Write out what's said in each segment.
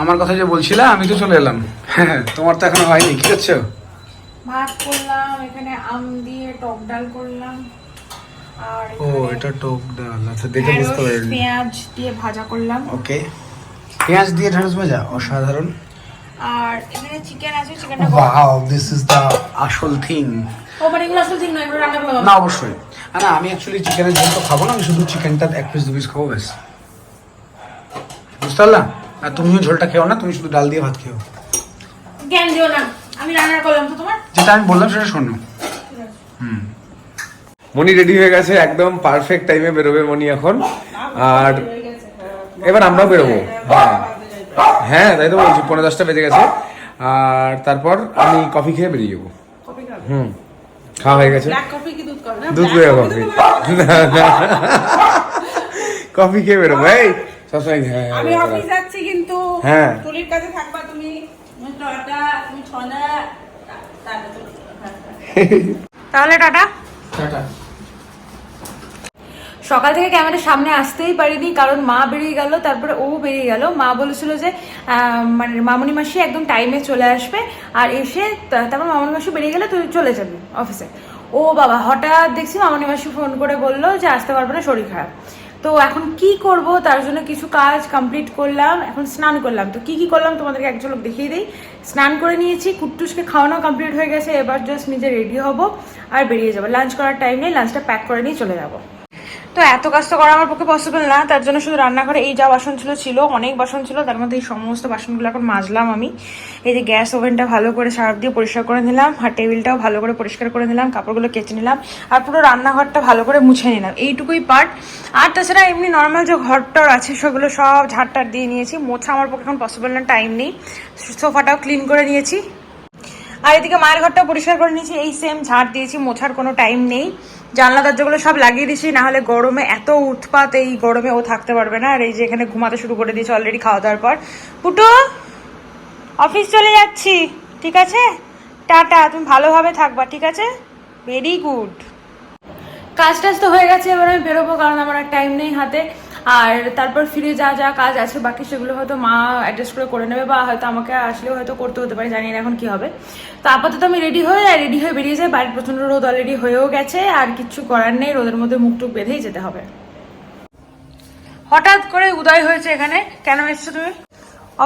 আমার কথা যে বলছিলে আমি তো চলে এলাম। হ্যাঁ তোমার তো এখনও হয়নি কি করছ? ভাত করলাম এখানে আম দিয়ে টক ডাল করলাম। আর ও এটা টক ডাল আচ্ছা দেখে বুঝতে পারিনি পেঁয়াজ দিয়ে ভাজা করলাম। ওকে। পেঁয়াজ দিয়ে ঢেঁড়স ভাজা অসাধারণ। আর এখানে চিকেন আছে চিকেনটা ওয়াও দিস ইজ দ্য আসল থিং ও মানে এগুলো আসলে ঠিক নয় এগুলো রান্না করব না অবশ্যই। না আমি অ্যাকচুয়ালি চিকেনের ঝোল তো খাব না আমি শুধু চিকেনটা এক পিস দু পিস খাব ব্যাস। বুঝতে পারলাম আর তুমিও ঝোলটা খেও না তুমি শুধু ডাল দিয়ে ভাত খেও। জ্ঞান দিও না আমি রান্না করলাম তো তোমার। যেটা আমি বললাম সেটা শোনো। হুম। মনি রেডি হয়ে গেছে একদম পারফেক্ট টাইমে বেরোবে মনি এখন। আর এবার আমরাও বেরোবো। হ্যাঁ। হ্যাঁ তাই তো বলছি পনেরো দশটা বেজে গেছে। আর তারপর আমি কফি খেয়ে বেরিয়ে যাব। হুম। খাওয়া হয়ে গেছে। দুধ করো দুধ কফি কফি খেয়ে বেরোবো। এই সবসময় হ্যাঁ আমি অফিস যাচ্ছি কিন্তু হ্যাঁ। তুলির কাছে থাকবা তুমি তুমি টয়টা তুমি ছনা। হ্যাঁ, হ্যাঁ। তাহলে টাটা টাটা সকাল থেকে ক্যামেরার সামনে আসতেই পারিনি কারণ মা বেরিয়ে গেল তারপরে ও বেরিয়ে গেল মা বলেছিল যে আহ, মানে মামনি মাসি একদম টাইমে চলে আসবে আর এসে তারপর মামনি মাসি বেরিয়ে গেলে তুই চলে যাবি অফিসে ও বাবা হঠাৎ দেখছি মামনি মাসি ফোন করে বলল যে আসতে পারবে না শরীর খারাপ তো এখন কি করব? তার জন্য কিছু কাজ কমপ্লিট করলাম। এখন স্নান করলাম। তো কি কি করলাম? তোমাদেরকে একজন লোক দেখিয়ে দিই। স্নান করে নিয়েছি, কুট্টুসকে খাওয়ানো কমপ্লিট হয়ে গেছে। এবার জাস্ট নিজে রেডি হব আর বেরিয়ে যাব। লাঞ্চ করার টাইম নেই লাঞ্চটা প্যাক করে নিয়ে চলে যাব। তো এত কাজ তো করা আমার পক্ষে পসিবল না। তার জন্য শুধু রান্নাঘরে এই যা বাসন ছিল ছিল, অনেক বাসন ছিল। তার মধ্যে এই সমস্ত বাসনগুলো এখন মাজলাম আমি। এই যে গ্যাস ওভেনটা ভালো করে সার্ফ দিয়ে পরিষ্কার করে নিলাম, আর টেবিলটাও ভালো করে পরিষ্কার করে নিলাম, কাপড়গুলো কেচে নিলাম, আর পুরো রান্নাঘরটা ভালো করে মুছে নিলাম। এইটুকুই পার্ট আর তাছাড়া এমনি নর্মাল যে ঘরটার আছে, সেগুলো সব ঝাড়টার দিয়ে নিয়েছি। মোছা আমার পক্ষে এখন পসিবল না টাইম নেই। সোফাটাও ক্লিন করে নিয়েছি। আর এদিকে মায়ের ঘরটা পরিষ্কার করে নিয়েছি। এই সেম ঝাড় দিয়েছি, মোছার কোনো টাইম নেই। জানলা দরজাগুলো সব লাগিয়ে দিছি না হলে গরমে এত উৎপাত এই গরমে ও থাকতে পারবে না। আর এই যে এখানে ঘুমাতে শুরু করে দিয়েছে অলরেডি খাওয়া দাওয়ার পর। পুটো অফিস চলে যাচ্ছি, ঠিক আছে? টাটা, তুমি ভালোভাবে থাকবা, ঠিক আছে? ভেরি গুড কাজ টাজ তো হয়ে গেছে, এবার আমি বেরোবো, কারণ আমার আর টাইম নেই হাতে। আর তারপর ফিরে যা যা কাজ আছে, বাকি সেগুলো হয়তো মা অ্যাডজাস্ট করে করে নেবে বা হয়তো আমাকে আসলেও হয়তো করতে হতে পারে, জানি না এখন কি হবে। তো আপাতত আমি রেডি হয়ে রেডি হয়ে বেরিয়ে যাই, বাড়ির প্রচণ্ড রোদ অলরেডি হয়েও গেছে, আর কিচ্ছু করার নেই, রোদের মধ্যে মুখ টুক বেঁধেই যেতে হবে। হঠাৎ করে উদয় হয়েছে এখানে, কেন এসছো তুমি?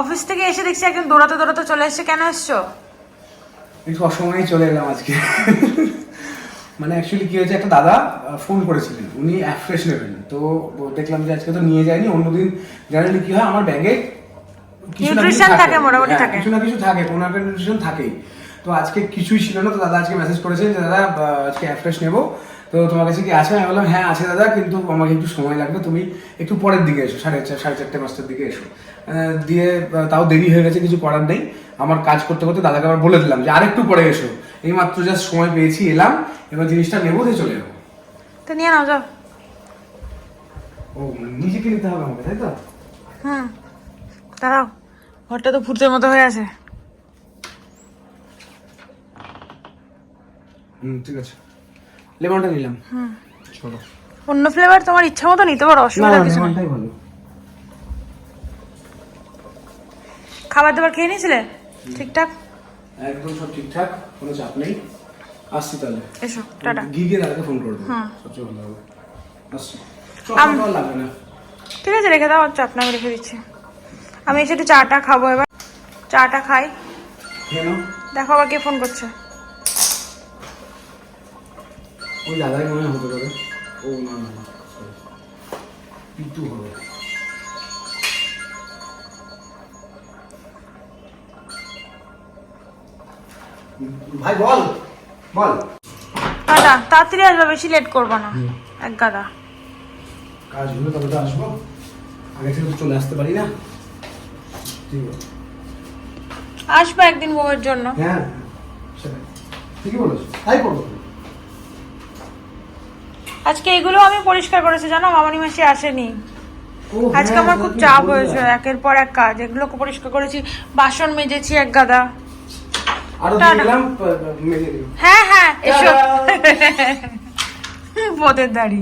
অফিস থেকে এসে দেখছি একদম দৌড়াতে দৌড়াতে চলে এসছে, কেন এসছো? একটু চলে এলাম আজকে। মানে অ্যাকচুয়ালি কি হয়েছে, একটা দাদা ফোন করেছিলেন, উনি অ্যাফ্রেশ নেবেন। তো দেখলাম যে আজকে তো নিয়ে যায়নি অন্যদিন জেনারেলি কি হয় আমার ব্যাগে কিছু না কিছু থাকে। কিছু না কিছু থাকে কোনো একটা নিউট্রিশন থাকেই। তো আজকে কিছুই ছিল না তো দাদা আজকে মেসেজ করেছেন যে দাদা আজকে অ্যাফ্রেশ নেব। তো তোমার কাছে কি আছে? আমি বললাম হ্যাঁ আছে দাদা কিন্তু আমাকে একটু সময় লাগবে তুমি একটু পরের দিকে এসো সাড়ে চার সাড়ে চারটে পাঁচটার দিকে এসো। দিয়ে তাও দেরি হয়ে গেছে কিছু করার নেই। আমার কাজ করতে করতে দাদাকে আবার বলে দিলাম যে আরেকটু পরে এসো। এই মাত্র জাস্ট সময় পেয়েছি এলাম এবার জিনিসটা নেব দিয়ে চলে যাব। তো নিয়ে নাও যাও। ও নিজেকে নিতে হবে আমাকে তাই তো? হুম দাঁড়াও ঘরটা তো ভূতের মতো হয়ে আছে। হুম ঠিক আছে। লেমনটা নিলাম। চলো। অন্য ফ্লেভার তোমার ইচ্ছা মতো নিতে পারো অসুবিধা কিছু নেই। খাবার দাবার খেয়ে নিয়েছিলে? ঠিকঠাক? একদম সব ঠিকঠাক কোনো চাপ নেই। আসছি তাহলে। এসো টাটা। গিয়ে দাদাকে ফোন করে দেবো। সবচেয়ে ভালো হবে। আসছি। না। ঠিক আছে রেখে দাও আচ্ছা আপনাকে রেখে দিচ্ছি। আমি এসে একটু চাটা খাব এবার। চাটা খাই। দেখো আবার কে ফোন করছে। ওই দাদাই মনে হতে পারে। ও না না না। হবে। ভাই বল বল। টাটা তাড়াতাড়ি আসবে বেশি লেট করব না। এক গাদা। কাজ হলে তবে তো আসব। আগে থেকে তো চলে আসতে পারি না। ঠিক আছে। আসব একদিন বউয়ের জন্য। হ্যাঁ সেটাই। ঠিকই বলেছ। তাই করব। আজকে এগুলো আমি পরিষ্কার করেছি জানো? মামনি মাসি আসেনি। আজকে হ্যাঁ, আমার খুব চাপ হয়েছে একের পর এক কাজ। এগুলো পরিষ্কার করেছি। বাসন মেজেছি এক গাদা। হ্যাঁ হ্যাঁ এসো। বোধের দাড়ি।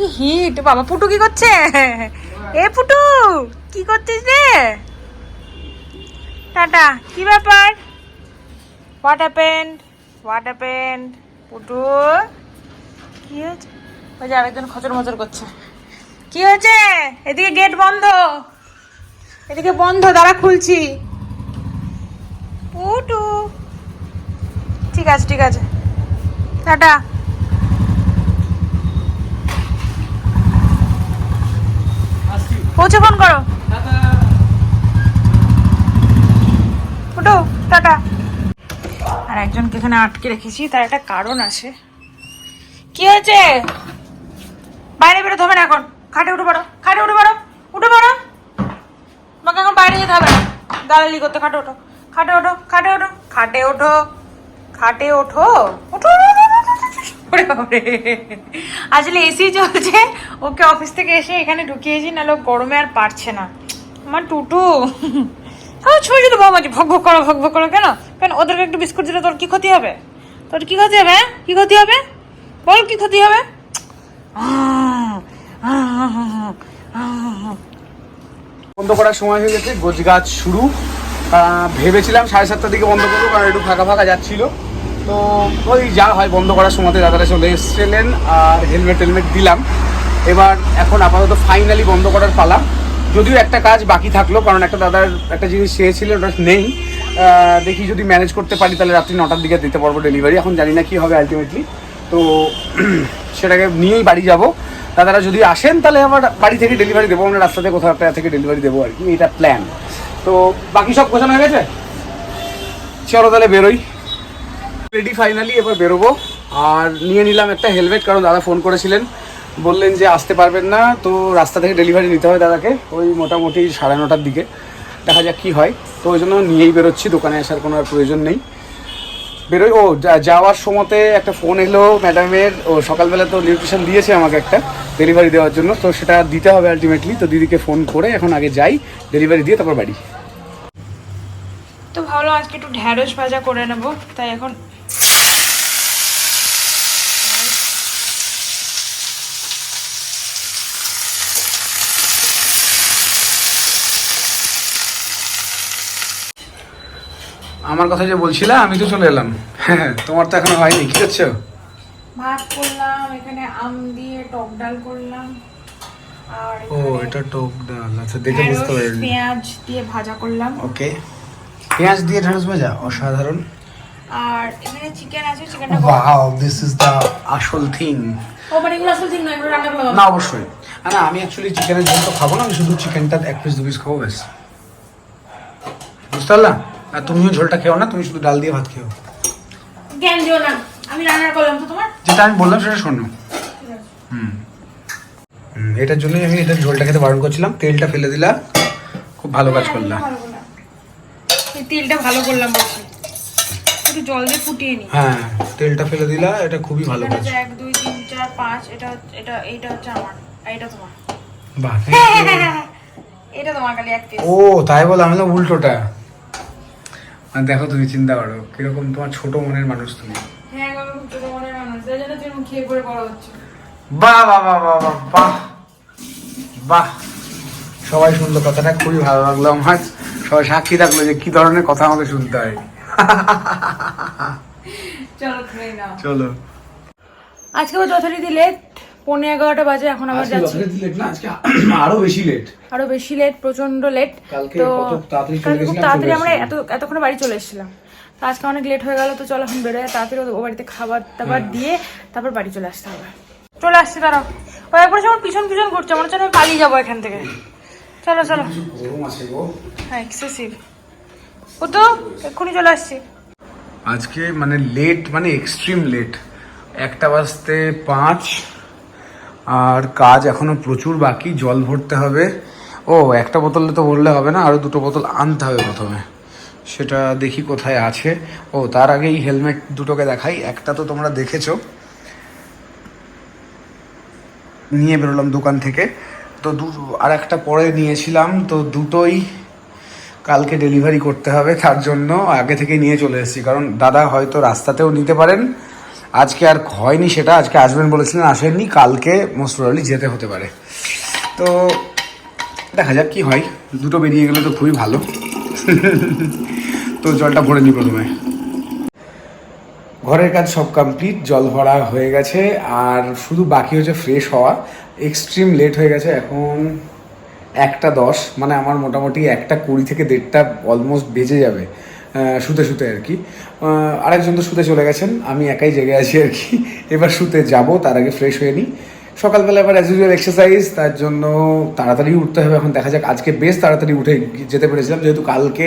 কি হিট? বাবা পুটু কি করছে? এ পুটু কি করছিস রে? টাটা, কি ব্যাপার? What happened what happened Putu কি হয়েছে? ওই যে আরেকজন খচর মচর করছে। কি হয়েছে? এদিকে গেট বন্ধ। এদিকে বন্ধ, দাঁড়া খুলছি। পুটু ঠিক আছে ঠিক আছে। টাটা। পৌঁছে ফোন করো। ওটো টাটা। আর একজনকে এখানে আটকে রেখেছি তার একটা কারণ আছে। কি হয়েছে? বাইরে বেরোতে হবে না এখন। খাটে উঠে পড়ো খাটে উঠে পড়ো উঠে পড়ো। তোমাকে এখন বাইরে যেতে হবে না। দালালি করতে খাটে ওঠো। খাটে ওঠো খাটে ওঠো খাটে ওঠো খাটে ওঠো ওঠো। ওরে বাবারে। আসলে এসি চলছে, ওকে অফিস থেকে এসে এখানে ঢুকিয়েছি নাহলে গরমে আর পারছে না। আমার টুটু। হ্যাঁ ছুঁয়ে দিল বাবা ভক ভক করো, ভক ভক করো, কেন? কেন, ওদেরকে একটু বিস্কুট দিলে তোর কি ক্ষতি হবে? তোর কি ক্ষতি হবে হ্যাঁ? কি ক্ষতি হবে? বল কি ক্ষতি হবে। বন্ধ করার সময় হয়ে গেছে গোছ গাছ শুরু ভেবেছিলাম সাড়ে সাতটার দিকে বন্ধ করব, কারণ একটু ফাঁকা ফাঁকা যাচ্ছিল। তো ওই যা হয় বন্ধ করার সময়তে দাদারা চলে এসেছিলেন আর হেলমেট টেলমেট দিলাম। এবার এখন আপাতত ফাইনালি বন্ধ করার পালা। যদিও একটা কাজ বাকি থাকল, কারণ একটা দাদার একটা জিনিস চেয়েছিল ওটা নেই। দেখি যদি ম্যানেজ করতে পারি, তাহলে রাত্রি নটার দিকে দিতে পারব ডেলিভারি এখন জানি না কী হবে আলটিমেটলি তো সেটাকে নিয়েই বাড়ি যাব। দাদারা যদি আসেন, তাহলে আমার বাড়ি থেকে ডেলিভারি দেবো আমরা রাস্তাতে কোথাও একটা থেকে ডেলিভারি দেবো আর কি। এটা প্ল্যান তো বাকি সব গোছানো হয়ে গেছে? চলো তাহলে বেরোই। রেডি ফাইনালি এবার বেরোবো। আর নিয়ে নিলাম একটা হেলমেট কারণ দাদা ফোন করেছিলেন। বললেন যে আসতে পারবেন না, তো রাস্তা থেকে ডেলিভারি নিতে হবে দাদাকে। ওই মোটামুটি সাড়ে নটার দিকে। দেখা যাক কী হয়। তো ওই জন্য নিয়েই বেরোচ্ছি, দোকানে আসার কোনো আর প্রয়োজন নেই। বেরোই, ও যাওয়ার সময়তে একটা ফোন এলো ম্যাডামের ও, সকালবেলা তো নিউট্রিশন দিয়েছে আমাকে একটা ডেলিভারি দেওয়ার জন্য। তো সেটা দিতে হবে আলটিমেটলি তো দিদিকে ফোন করে এখন আগে যাই ডেলিভারি দিয়ে তারপর বাড়ি। তো ভালো আজকে একটু ঢ্যাঁড়স ভাজা করে নেব। তাই এখন আমার কথা যে বলছিলা আমি তো চলে এলাম। হ্যাঁ তোমার তো এখনও হয়নি কি করছ? ভাত করলাম এখানে আম দিয়ে টক ডাল করলাম। আর ও এটা টক ডাল আচ্ছা দেখে বুঝতে পারলাম। পেঁয়াজ দিয়ে ভাজা করলাম। ওকে। পেঁয়াজ দিয়ে ঢেঁড়স ভাজা অসাধারণ। আর এখানে চিকেন আছে চিকেনটা ওয়াও দিস ইজ দ্য আসল থিং ও মানে এগুলো আসলে ঠিক নয় এগুলো রান্না করব না অবশ্যই। না, না আমি অ্যাকচুয়ালি চিকেনের ঝোল তো খাব না আমি শুধু চিকেনটা এক পিস দু পিস খাব ব্যাস। বুঝতে পারলাম আর তুমিও ঝোলটা খেও না তুমি শুধু ডাল দিয়ে ভাত খেও। জ্ঞান দিও না আমি রান্না করলাম তো তোমার। যেটা আমি বললাম সেটা শোনো। হুম। এটার জন্যই আমি এটার ঝোলটা খেতে বারণ করছিলাম তেলটা ফেলে দিলা খুব ভালো কাজ করলাম। এই তেলটা ভালো করলাম বলছি। একটু জল দিয়ে ফুটিয়ে নি। হ্যাঁ তেলটা ফেলে দিলা এটা খুবই ভালো কাজ। হচ্ছে এক দুই তিন চার পাঁচ এটা হচ্ছে- এটা এইটা হচ্ছে আমার আর এটা তোমার। বাহ এটা তোমার খালি এক পিস ও তাই বল আমি উল্টোটা। আর দেখো তুমি চিন্তা করো কীরকম তোমার ছোট মনের মানুষ তুমি। হ্যাঁ ছোট মনের মানুষ তাই জন্য তুমি খেয়ে করে বড় হচ্ছে। বাহ বাহ বাহ বাহ বাহ বাহ বাহ। সবাই শুনলো কথাটা খুবই ভালো লাগল আমার। সবাই সাক্ষী থাকল যে কি ধরনের কথা আমাকে শুনতে হয়। চলো চলো। আজকে যথারীতি লেট পৌনে এগারোটা বাজে এখন আবার যাচ্ছি। আজকে আরও বেশি লেট আরও বেশি লেট প্রচণ্ড লেট তো তাড়াতাড়ি খুব তাড়াতাড়ি আমরা এত এতক্ষণে বাড়ি চলে এসেছিলাম। তো আজকে অনেক লেট হয়ে গেল তো চলো এখন বেরোয় তাড়াতাড়ি ও বাড়িতে খাবার দাবার দিয়ে তারপর বাড়ি চলে আসতে হবে। চলে আসছি দাঁড়াও। ও একবার আমার পিছন পিছন ঘুরছে মনে হচ্ছে আমি পালিয়ে যাব এখান থেকে। চলো চলো। হ্যাঁ এক্সেসিভ ও তো এক্ষুনি চলে আসছি। আজকে মানে লেট মানে এক্সট্রিম লেট একটা বাজতে পাঁচ আর কাজ এখনও প্রচুর বাকি, জল ভরতে হবে। ও, একটা বোতলে তো ভরলে হবে না আরও দুটো বোতল আনতে হবে প্রথমে। সেটা দেখি কোথায় আছে। ও, তার আগেই হেলমেট দুটোকে দেখাই, একটা তো তোমরা দেখেছ। নিয়ে বেরোলাম দোকান থেকে। তো দু, আর একটা পরে নিয়েছিলাম, তো দুটোই কালকে ডেলিভারি করতে হবে, তার জন্য আগে থেকে নিয়ে চলে এসেছি। কারণ দাদা হয়তো রাস্তাতেও নিতে পারেন আজকে আর হয়নি সেটা, আজকে আসবেন বলেছিলেন, আসেননি, কালকে মোস্ট যেতে হতে পারে। তো দেখা যাক কি হয়, দুটো বেরিয়ে গেলে তো খুবই ভালো। তো জলটা ভরে নিই প্রথমে। ঘরের কাজ সব কমপ্লিট জল ভরা হয়ে গেছে, আর শুধু বাকি হচ্ছে ফ্রেশ হওয়া। এক্সট্রিম লেট হয়ে গেছে, এখন একটা দশ মানে আমার মোটামুটি একটা কুড়ি থেকে দেড়টা অলমোস্ট বেজে যাবে। শুতে শুতে আর কি। আরেকজন তো শুতে চলে গেছেন, আমি একাই জেগে আছি আর কি। এবার শুতে যাব, তার আগে ফ্রেশ হয়ে নিই সকালবেলা এবার অ্যাজ ইউজুয়াল এক্সারসাইজ তার জন্য তাড়াতাড়ি উঠতে হবে। এখন দেখা যাক, আজকে বেশ তাড়াতাড়ি উঠে যেতে পেরেছিলাম, যেহেতু কালকে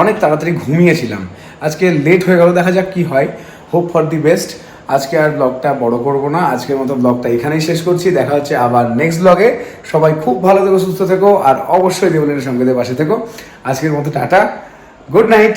অনেক তাড়াতাড়ি ঘুমিয়েছিলাম। আজকে লেট হয়ে গেল, দেখা যাক কি হয়। হোপ ফর দি বেস্ট আজকে আর ব্লগটা বড় করব না, আজকের মতো ব্লগটা এখানেই শেষ করছি। দেখা হচ্ছে আবার নেক্সট ব্লগে সবাই খুব ভালো থেকো, সুস্থ থেকো, আর অবশ্যই দেবলের সঙ্গে পাশে থেকো। আজকের মতো টাটা গুড নাইট